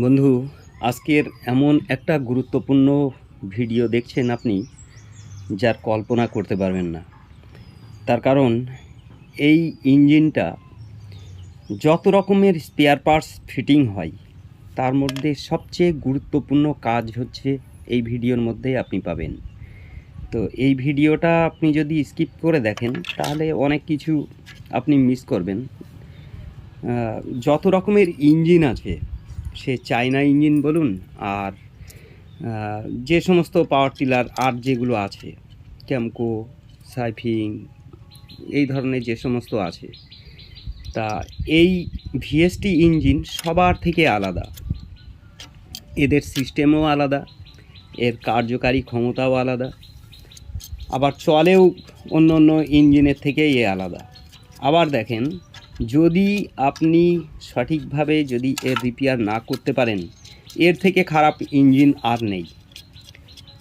বন্ধু, আজকের এমন একটা গুরুত্বপূর্ণ ভিডিও দেখছেন আপনি যার কল্পনা করতে পারবেন না। তার কারণ, এই ইঞ্জিনটা যত রকমের স্পেয়ার পার্টস ফিটিং হয়, তার মধ্যে সবচেয়ে গুরুত্বপূর্ণ কাজ হচ্ছে এই ভিডিওর মধ্যে আপনি পাবেন। তো এই ভিডিওটা আপনি যদি স্কিপ করে দেখেন, তাহলে অনেক কিছু আপনি মিস করবেন। যত রকমের ইঞ্জিন আছে সে চায়না ইঞ্জিন বলুন আর যে সমস্ত পাওয়ার টিলার আর যেগুলো আছে ক্যামকো সাইফিং এই ধরনের যে সমস্ত আছে, তা এই ভিএসটি ইঞ্জিন সবার থেকে আলাদা। এদের সিস্টেমও আলাদা, এর কার্যকারী ক্ষমতাও আলাদা, আবার চলেও অন্য অন্য ইঞ্জিনের থেকে এ আলাদা। আবার দেখেন যদি আপনি সঠিকভাবে যদি এর রিপেয়ার না করতে পারেন, এর থেকে খারাপ ইঞ্জিন আর নেই।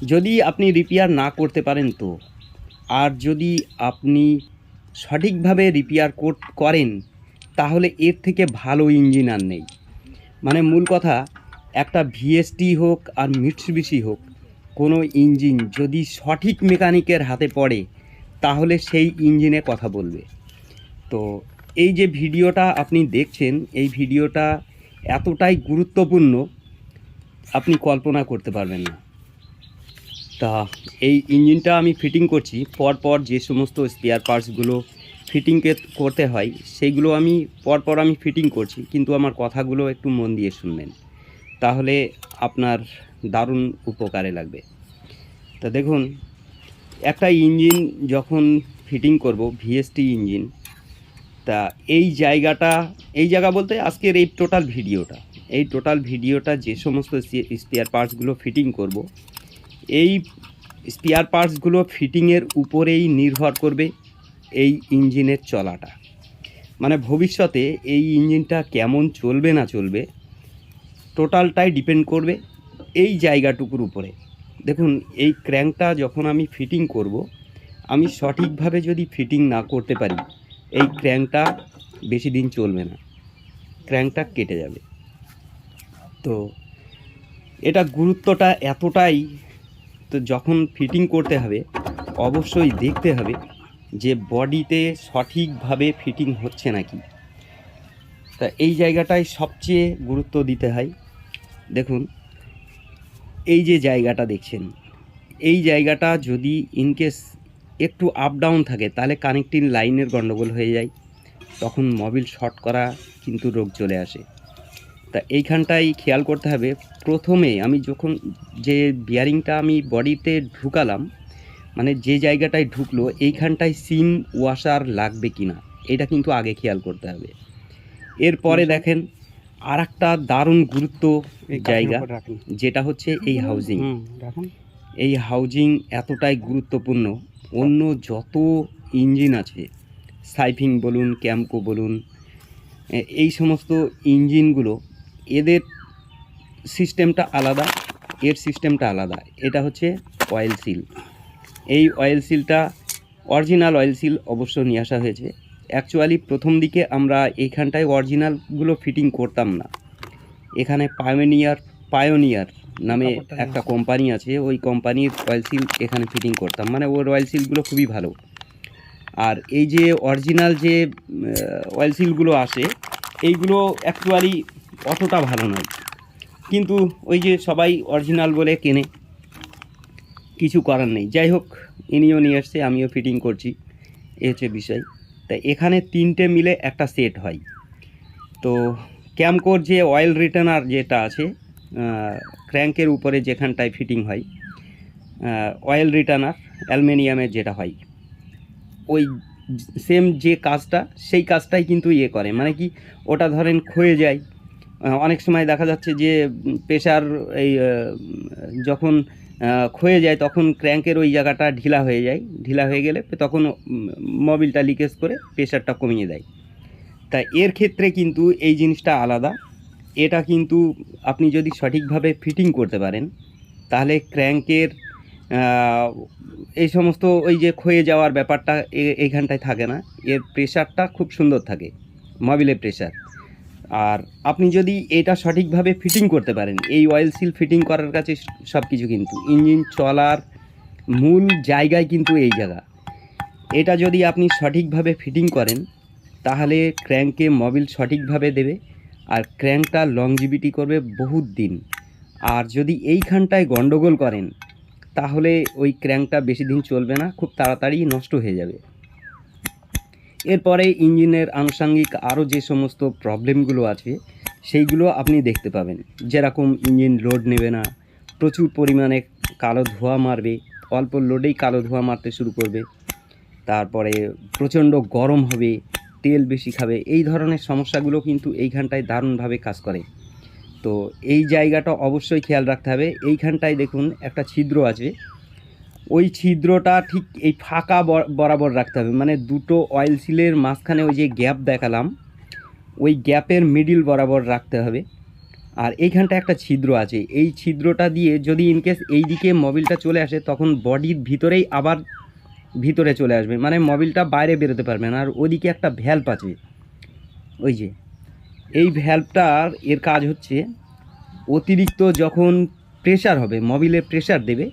যদি আপনি রিপেয়ার না করতে পারেন তো, আর যদি আপনি সঠিকভাবে রিপেয়ার করেন, তাহলে এর থেকে ভালো ইঞ্জিন আর নেই। মানে মূল কথা, একটা ভিএসটি হোক আর মিটসুবিশি হোক, কোনো ইঞ্জিন যদি সঠিক মেকানিকের হাতে পড়ে, তাহলে সেই ইঞ্জিনে কথা বলবে। তো এই যে ভিডিওটা আপনি দেখছেন, এই ভিডিওটা এতটাই গুরুত্বপূর্ণ, আপনি কল্পনা করতে পারবেন না। তা, এই ইঞ্জিনটা আমি ফিটিং করছি, পরপর যে সমস্ত স্পেয়ার পার্টসগুলো ফিটিং করতে হয় সেইগুলো আমি পরপর আমি ফিটিং করছি, কিন্তু আমার কথাগুলো একটু মন দিয়ে শুনবেন। তাহলে আপনার দারুণ উপকারে লাগবে। তা দেখুন, একটা ইঞ্জিন যখন ফিটিং করব ভিএসটি ইঞ্জিন তা এই জায়গাটা, এই জায়গা বলতে আজকের এই টোটাল ভিডিওটা। এই টোটাল ভিডিওটা যে সমস্ত স্পেয়ার পার্টসগুলো ফিটিং করব, এই স্পেয়ার পার্টসগুলো ফিটিংয়ের উপরেই নির্ভর করবে এই ইঞ্জিনের চলাটা। মানে ভবিষ্যতে এই ইঞ্জিনটা কেমন চলবে না চলবে টোটালটাই ডিপেন্ড করবে এই জায়গাটুকুর উপরে। দেখুন, এই ক্র্যাঙ্কটা যখন আমি ফিটিং করব, আমি সঠিকভাবে যদি ফিটিং না করতে পারি এই ক্র্যাঙ্কটা বেশি দিন চলবে না। ক্র্যাঙ্কটা কেটে যাবে। তো এটা গুরুত্বটা এতটাই, তো যখন ফিটিং করতে হবে, অবশ্যই দেখতে হবে যে বডিতে সঠিকভাবে ফিটিং হচ্ছে নাকি। তা এই জায়গাটায় সবচেয়ে গুরুত্ব দিতে হয়। দেখুন, এই যে জায়গাটা দেখছেন, এই জায়গাটা যদি ইনকেস একটু আপ ডাউন থাকে তাহলে কানেক্টিং লাইনের গণ্ডগোল হয়ে যায়। তখন মোবিল শর্ট করা কিন্তু রোগ চলে আসে। তা এইখানটাই খেয়াল করতে হবে প্রথমে আমি যখন যে বিয়ারিংটা আমি বডিতে ঢুকালাম মানে যে জায়গাটায় ঢুকলো এইখানটায় সিম ওয়াশার লাগবে কি না এটা কিন্তু আগে খেয়াল করতে হবে। এরপরে দেখেন আর একটা দারুণ গুরুত্ব জায়গা যেটা হচ্ছে এই হাউজিং এই হাউজিং এতটাই গুরুত্বপূর্ণ অন্য যত ইঞ্জিন আছে, সাইফিং বলুন ক্যাম্পো বলুন এই সমস্ত ইঞ্জিনগুলো, এদের সিস্টেমটা আলাদা, এর সিস্টেমটা আলাদা। এটা হচ্ছে অয়েল সিল এই অয়েল সিলটা অরিজিনাল অয়েল সিল অবশ্য নিয়ে আসা হয়েছে। অ্যাকচুয়ালি প্রথম দিকে আমরা এইখানটায় অরিজিনালগুলো ফিটিং করতাম না। এখানে পায়োনিয়ার পায়োনিয়ার নামে একটা কোম্পানি আছে ওই কোম্পানির অয়েল সিল এখানে ফিটিং করতাম। মানে ওর অয়েল সিলগুলো খুবই ভালো। আর এই যে অরিজিনাল যে অয়েল সিলগুলো আসে এইগুলো অ্যাকচুয়ালি অতটা ভালো নয়। কিন্তু ওই যে সবাই অরিজিনাল বলে কেনে। কিছু করার নেই। যাই হোক ইনিও নিয়ে এসছে আমিও ফিটিং করছি। এ হচ্ছে বিষয়। তা এখানে তিনটে মিলে একটা সেট হয়। তো ক্যামকোর যে অয়েল রিটার্নার যেটা আছে ক্র্যাঙ্কের উপরে যেখানটায় ফিটিং হয় অয়েল রিটার্নার অ্যালমিনিয়ামের যেটা হয়, ওই সেম যে কাজটা, সেই কাজটাই কিন্তু ইয়ে করে। মানে কি, ওটা ধরেন ক্ষয়ে যায়। অনেক সময় দেখা যাচ্ছে যে প্রেশার এই যখন ক্ষয়ে যায়, তখন ক্র্যাঙ্কের ওই জায়গাটা ঢিলা হয়ে যায়। ঢিলা হয়ে গেলে তখন মোবিলটা লিকেজ করে প্রেশারটা কমিয়ে দেয়। তা এর ক্ষেত্রে কিন্তু এই জিনিসটা আলাদা। এটা কিন্তু আপনি যদি সঠিকভাবে ফিটিং করতে পারেন, তাহলে ক্র্যাঙ্কের এই সমস্ত ওই যে ক্ষয়ে যাওয়ার ব্যাপারটা এইখানটায় থাকে না। এর প্রেশারটা খুব সুন্দর থাকে মবিলের প্রেশার আর আপনি যদি এটা সঠিকভাবে ফিটিং করতে পারেন, এই অয়েল সিল ফিটিং করার কাছে সব কিছু কিন্তু, ইঞ্জিন, চলার মূল জায়গায় কিন্তু এই জায়গা। এটা যদি আপনি সঠিকভাবে ফিটিং করেন, তাহলে ক্র্যাঙ্কে মবিল সঠিকভাবে দেবে। আর ক্র্যাঙ্কটা লংজিভিটি করবে বহুত দিন। আর যদি এইখানটায় গন্ডগোল করেন, তাহলে ওই ক্র্যাঙ্কটা বেশি দিন চলবে না, খুব তাড়াতাড়ি নষ্ট হয়ে যাবে। এরপরে ইঞ্জিনের আনুষঙ্গিক আরও যে সমস্ত প্রবলেমগুলো আছে, সেইগুলো আপনি দেখতে পাবেন। যেরকম ইঞ্জিন লোড নেবে না, প্রচুর পরিমাণে কালো ধোঁয়া মারবে, অল্প লোডেই কালো ধোঁয়া মারতে শুরু করবে, তারপরে প্রচণ্ড গরম হবে তেল বেশি খাবে, এই ধরনের সমস্যাগুলো কিন্তু এইখানটায় দারুণভাবে কাজ করে। তো এই জায়গাটা অবশ্যই খেয়াল রাখতে হবে। এইখানটায় দেখুন একটা ছিদ্র আছে। ওই ছিদ্রটা ঠিক এই ফাঁকা বরাবর রাখতে হবে। মানে দুটো অয়েল সিলের মাঝখানে ওই যে গ্যাপ দেখালাম, ওই গ্যাপের মিডিল বরাবর রাখতে হবে। আর এইখানটা একটা ছিদ্র আছে। এই ছিদ্রটা দিয়ে যদি ইনকেস এই দিকে মোবিলটা চলে আসে, তখন বডির ভিতরেই আবার ভিতরে চলে আসবে। মানে মোবিলটা বাইরে বেরোতে পারবে না। আর ওদিকে একটা ভ্যাল্ভ আছে। ওই যে। এই ভ্যাল্ভটার এর কাজ হচ্ছে অতিরিক্ত যখন প্রেশার হবে মোবিলে প্রেশার দেবে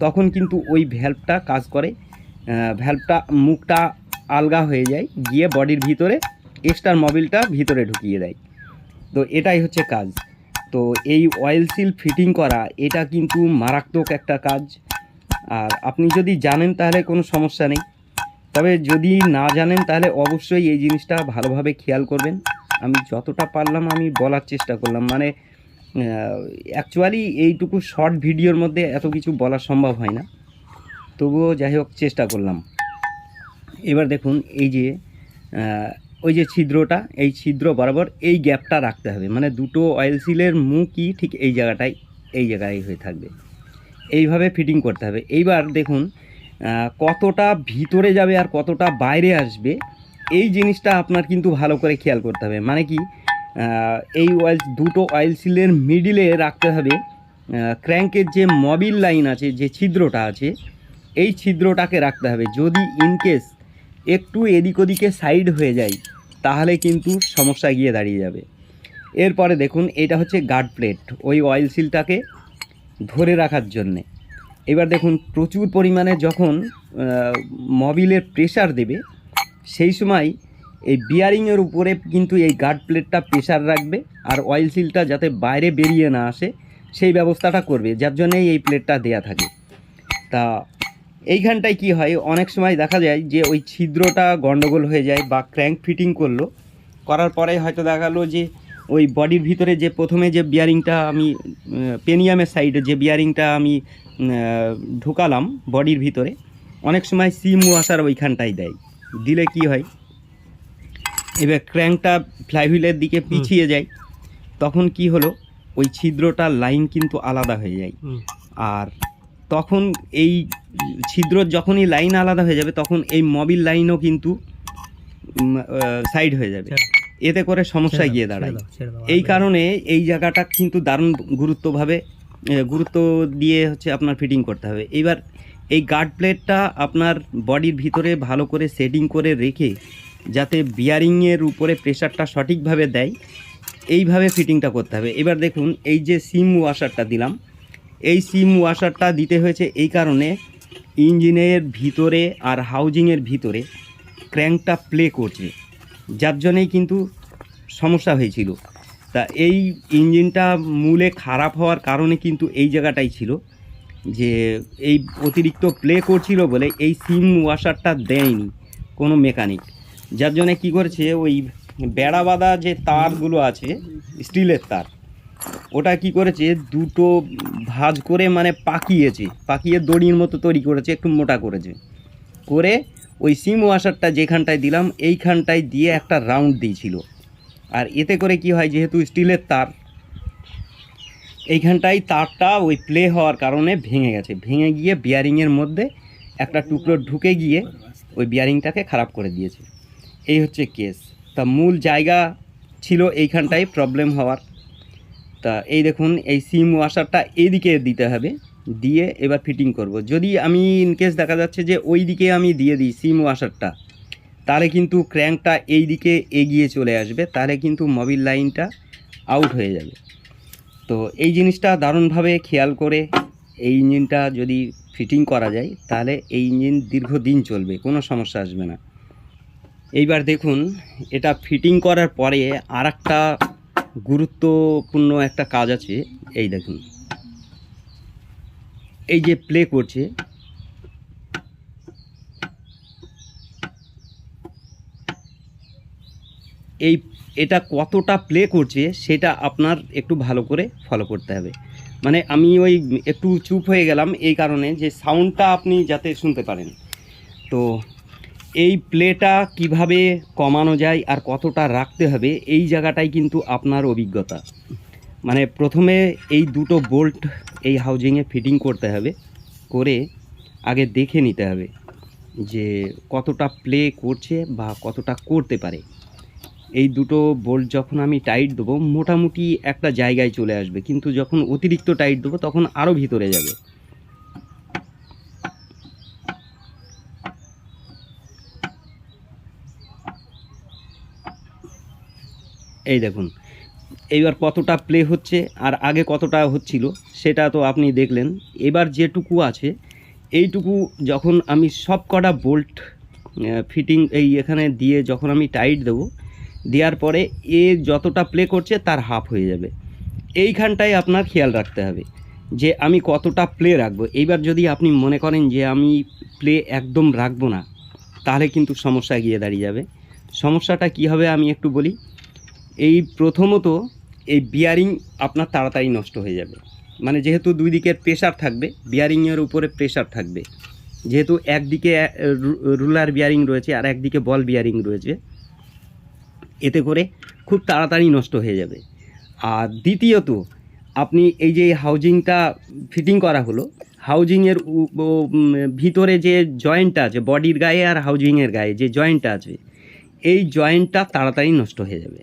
তখন কিন্তু ওই ভ্যাল্ভটা কাজ করে। আহ, ভ্যাল্ভটা মুখটা আলগা হয়ে যায় গিয়ে বডির ভিতরে এক্সট্রা মোবিলটা ভিতরে ঢুকিয়ে দেয়। তো এটাই হচ্ছে কাজ। তো এই অয়েল সিল ফিটিং করা এটা কিন্তু মারাত্মক একটা কাজ। আর আপনি যদি জানেন তাহলে কোনো সমস্যা নেই। তবে যদি না জানেন তাহলে অবশ্যই এই জিনিসটা ভালোভাবে খেয়াল করবেন। আমি যতটা পারলাম আমি বলার চেষ্টা করলাম। মানে অ্যাকচুয়ালি এইটুকু শর্ট ভিডিওর মধ্যে এত কিছু বলা সম্ভব হয় না। তবুও যাই হোক, চেষ্টা করলাম। এবার দেখুন, এই যে ওই যে ছিদ্রটা, এই ছিদ্র বরাবর এই গ্যাপটা রাখতে হবে। মানে দুটো অয়েল সিলের মুখই ঠিক এই জায়গাটায়, এই জায়গায় হয়ে থাকবে। এইভাবে ফিটিং করতে হবে। এইবার দেখুন কতটা ভিতরে যাবে আর কতটা বাইরে আসবে, এই জিনিসটা আপনার কিন্তু ভালো করে খেয়াল করতে হবে। মানে কি এই অয়েল দুটো অয়েল সিলের মিডিলে রাখতে হবে ক্র্যাঙ্কের যে মবিল লাইন আছে, যে ছিদ্রটা আছে, এই ছিদ্রটাকে রাখতে হবে। যদি ইনকেস একটু এদিক ওদিকে সাইড হয়ে যায়, তাহলে কিন্তু সমস্যা গিয়ে দাঁড়িয়ে যাবে। এরপরে দেখুন, এটা হচ্ছে গার্ড প্লেট ওই অয়েল সিলটাকে ধরে রাখার জন্যে। এবার দেখুন, প্রচুর পরিমাণে যখন মবিলের প্রেশার দেবে, সেই সময় এই বিয়ারিংয়ের উপরে কিন্তু এই গার্ড প্লেটটা প্রেশার রাখবে আর অয়েল সিলটা যাতে বাইরে বেরিয়ে না আসে, সেই ব্যবস্থাটা করবে, যার জন্যেই এই প্লেটটা দেয়া থাকে। তা এইখানটায় কি হয়, অনেক সময় দেখা যায় যে ওই ছিদ্রটা গন্ডগোল হয়ে যায় বা ক্র্যাঙ্ক ফিটিং করল, করার পরে হয়তো দেখা গেলো যে ওই বডির ভিতরে যে প্রথমে যে বিয়ারিংটা আমি পেনিয়ামের সাইডে যে বিয়ারিংটা আমি ঢুকালাম বডির ভিতরে অনেক সময় সিম ওয়াশার ওইখানটাই দেয়। দিলে কি হয়? এবার ক্র্যাঙ্কটা ফ্লাইহুইলের দিকে পিছিয়ে যায় তখন কি হলো? ওই ছিদ্রটার লাইন কিন্তু আলাদা হয়ে যায়। আর তখন এই ছিদ্র যখনই লাইন আলাদা হয়ে যাবে তখন এই মবিল লাইনও কিন্তু সাইড হয়ে যাবে। ছেড়ে এতে করে সমস্যায় গিয়ে দাঁড়ায় এই কারণে এই জায়গাটা কিন্তু দারুণ গুরুত্বভাবে গুরুত্ব দিয়ে হচ্ছে আপনার ফিটিং করতে হবে। এবার এই গার্ড প্লেটটা আপনার বডির ভিতরে ভালো করে সেটিং করে রেখে যাতে বিয়ারিংয়ের উপরে প্রেশারটা সঠিকভাবে দেয় এইভাবে ফিটিংটা করতে হবে। এবার দেখুন এই যে সিম ওয়াশারটা দিলাম এই সিম ওয়াশারটা দিতে হয়েছে এই কারণে ইঞ্জিনের ভিতরে আর হাউজিংয়ের ভিতরে ক্র্যাঙ্কটা প্লে করছে। যার জন্যেই কিন্তু সমস্যা হয়েছিল। তা এই ইঞ্জিনটা মূলে খারাপ হওয়ার কারণে কিন্তু এই জায়গাটাই ছিল যে এই অতিরিক্ত প্লে করছিল বলে এই সিম ওয়াশারটা দেয়নি কোনো মেকানিক যার জন্য কী করেছে, ওই বেড়া বাঁধা যে তারগুলো আছে, স্টিলের তার, ওটা কি করেছে, দুটো ভাঁজ করে মানে পাকিয়েছে, পাকিয়ে দড়ির মতো তৈরি করেছে, একটু মোটা করেছে। করে ওই সিম ওয়াশারটা যেখানটায় দিলাম, এইখানটায় দিয়ে একটা রাউন্ড দিয়েছিল। আর এতে করে কি হয়, যেহেতু স্টিলের তার, এইখানটায় তারটা ওই প্লে হওয়ার কারণে ভেঙে গেছে। ভেঙে গিয়ে বিয়ারিংয়ের মধ্যে একটা টুকরো ঢুকে গিয়ে ওই বিয়ারিংটাকে খারাপ করে দিয়েছে। এই হচ্ছে কেস তা মূল জায়গা ছিল এইখানটায় প্রবলেম হওয়ার। তা এই দেখুন, এই সিম ওয়াশারটা এইদিকে দিতে হবে। দিয়ে এবার ফিটিং করব। যদি আমি ইনকেস দেখা যাচ্ছে যে ওই দিকে আমি দিয়ে দিই সিম ওয়াশারটা তাহলে কিন্তু ক্র্যাঙ্কটা এই দিকে এগিয়ে চলে আসবে, তাহলে কিন্তু মোবিল লাইনটা আউট হয়ে যাবে। তো এই জিনিসটা দারুণভাবে খেয়াল করে এই ইঞ্জিনটা যদি ফিটিং করা যায়, তাহলে এই ইঞ্জিন দীর্ঘদিন চলবে, কোনো সমস্যা আসবে না। এইবার দেখুন, এটা ফিটিং করার পরে আর গুরুত্বপূর্ণ একটা কাজ আছে, এই দেখুন। এই যে প্লে করছে, এই এটা কতটা প্লে করছে সেটা আপনার একটু ভালো করে ফলো করতে হবে। মানে আমি ওই একটু চুপ হয়ে গেলাম এই কারণে যে সাউন্ডটা আপনি যাতে শুনতে পারেন। তো এই প্লেটা কীভাবে কমানো যায় আর কতটা রাখতে হবে এই জায়গাটাই কিন্তু আপনার অভিজ্ঞতা। মানে প্রথমে এই দুটো বোল্ট এই হাউজিংয়ে ফিটিং করতে হবে, করে আগে দেখে নিতে হবে যে কতটা প্লে করছে বা কতটা করতে পারে। এই দুটো বোল্ট যখন আমি টাইট দেবো, মোটামুটি একটা জায়গায় চলে আসবে, কিন্তু যখন অতিরিক্ত টাইট দেবো, তখন আরও ভিতরে যাবে। এই দেখুন এইবার কতটা প্লে হচ্ছে আর আগে কতটা হচ্ছিল, সেটা তো আপনি দেখলেন। এবার যেটুকু আছে, এইটুকু যখন আমি সব কটা বোল্ট ফিটিং এই এখানে দিয়ে যখন আমি টাইট দেবো, দেওয়ার পরে এ যতটা প্লে করছে তার হাফ হয়ে যাবে। এইখানটায় আপনার খেয়াল রাখতে হবে যে আমি কতটা প্লে রাখব। এইবার যদি আপনি মনে করেন যে আমি প্লে একদম রাখব না, তাহলে কিন্তু সমস্যা গিয়ে দাঁড়িয়ে যাবে। সমস্যাটা কি হবে আমি একটু বলি। এই প্রথমত এই বিয়ারিং আপনার তাড়াতাড়ি নষ্ট হয়ে যাবে। মানে যেহেতু দুই দিকের প্রেশার থাকবে বিয়ারিংয়ের উপরে প্রেশার থাকবে। যেহেতু একদিকে রুলার বিয়ারিং রয়েছে আর একদিকে বল বিয়ারিং রয়েছে, এতে করে খুব তাড়াতাড়ি নষ্ট হয়ে যাবে। আর দ্বিতীয়ত, আপনি এই যে হাউজিংটা ফিটিং করা হলো হাউজিংয়ের ভিতরে যে জয়েন্টটা আছে বডির গায়ে আর হাউজিংয়ের গায়ে যে জয়েন্টটা আছে, এই জয়েন্টটা তাড়াতাড়ি নষ্ট হয়ে যাবে।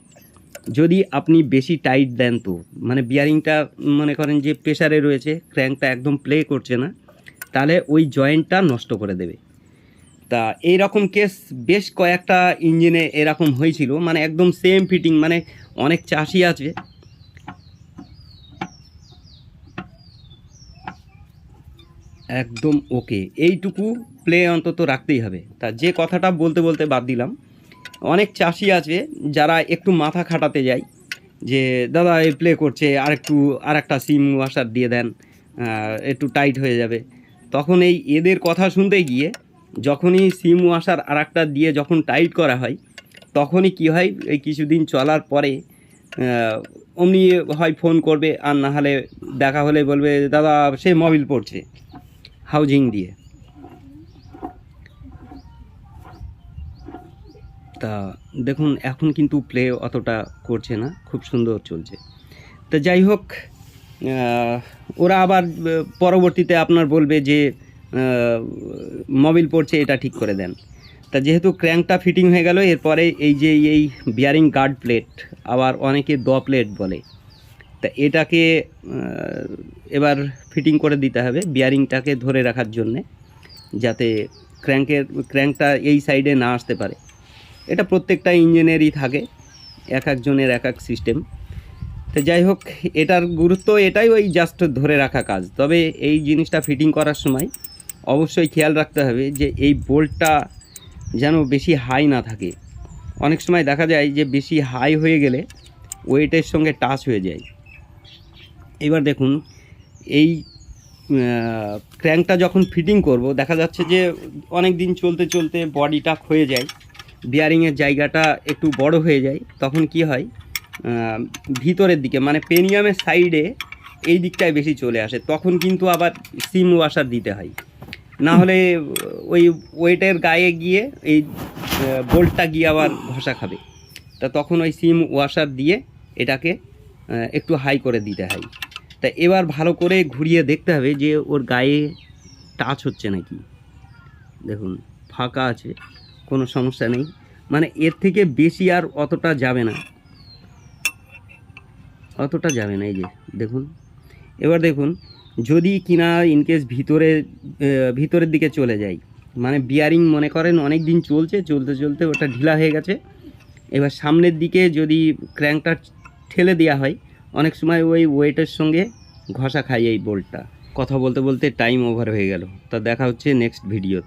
যদি আপনি বেশি টাইট দেন তো মানে বিয়ারিংটা মনে করেন যে প্রেশারে রয়েছে ক্র্যাঙ্কটা একদম প্লে করছে না, তাহলে ওই জয়েন্টটা নষ্ট করে দেবে। তা এই রকম কেস বেশ কয়েকটা ইঞ্জিনে এরকম হয়েছিল মানে একদম সেম ফিটিং মানে অনেক চাষি আছে। একদম ওকে এইটুকু প্লে অন্তত রাখতেই হবে। তা যে কথাটা বলতে বলতে বাদ দিলাম। অনেক চাষি আছে যারা একটু মাথা খাটাতে যায় যে, দাদা, এই প্লে করছে আর একটু আর একটা সিম ওয়াশার দিয়ে দেন একটু টাইট হয়ে যাবে। তখন এই এদের কথা শুনতে গিয়ে যখনই সিম ওয়াশার আর একটা দিয়ে যখন টাইট করা হয়, তখনই কি হয়, এই কিছুদিন চলার পরে অমনি হয় ফোন করবে, আর না হলে দেখা হলে বলবে, দাদা, সে মোবিল পড়ছে হাউজিং দিয়ে। তা দেখুন, এখন কিন্তু প্লে অতটা করছে না, খুব সুন্দর চলছে। তা যাই হোক ওরা আবার পরবর্তীতে আপনার বলবে যে মোবিল পড়ছে, এটা ঠিক করে দেন। তা যেহেতু ক্র্যাঙ্কটা ফিটিং হয়ে গেল, এরপরে এই যে, এই বিয়ারিং গার্ড প্লেট আবার অনেকে দ প্লেট বলে। তা এটাকে এবার ফিটিং করে দিতে হবে বিয়ারিংটাকে ধরে রাখার জন্যে, যাতে ক্র্যাঙ্কের ক্র্যাঙ্কটা এই সাইডে না আসতে পারে। এটা প্রত্যেকটা ইঞ্জিনেরই থাকে, এক একজনের এক এক সিস্টেম। তো যাই হোক, এটার গুরুত্ব এটাই ওই জাস্ট ধরে রাখা কাজ। তবে এই জিনিসটা ফিটিং করার সময় অবশ্যই খেয়াল রাখতে হবে যে এই বোল্টটা যেন বেশি হাই না থাকে। অনেক সময় দেখা যায় যে বেশি হাই হয়ে গেলে ওয়েটের সঙ্গে টাচ হয়ে যায়। এবার দেখুন, এই ক্র্যাঙ্কটা যখন ফিটিং করব, দেখা যাচ্ছে যে অনেক দিন চলতে চলতে বডিটা ক্ষয়ে যায়। বিয়ারিংয়ের জায়গাটা একটু বড় হয়ে যায়, তখন কি হয়? ভিতরের দিকে মানে পেনিয়ামের সাইডে এই দিকটায় বেশি চলে আসে, তখন কিন্তু আবার সিম ওয়াশার দিতে হয়। না হলে ওই ওয়েটের গায়ে গিয়ে এই বোল্টটা গিয়ে আবার ঘষা খাবে। তা তখন ওই সিম ওয়াশার দিয়ে এটাকে একটু হাই করে দিতে হয়। তা এবার ভালো করে ঘুরিয়ে দেখতে হবে যে ওর গায়ে টাচ হচ্ছে নাকি। দেখুন, ফাঁকা আছে। কোনো সমস্যা নেই। মানে এর থেকে বেশি আর অতটা যাবে না। অতটা যাবে না, এই যে দেখুন। এবার দেখুন, যদি কিনা ইনকেস ভিতরে ভিতরের দিকে চলে যায় মানে বিয়ারিং মনে করেন অনেক দিন চলছে, চলতে চলতে ওটা ঢিলা হয়ে গেছে। এবার সামনের দিকে যদি ক্র্যাঙ্কটা ঠেলে দেওয়া হয়, অনেক সময় ওই ওয়েটের সঙ্গে ঘষা খাই এই বোল্টটা কথা বলতে বলতে টাইম ওভার হয়ে গেল। তা দেখা হচ্ছে নেক্সট ভিডিওতে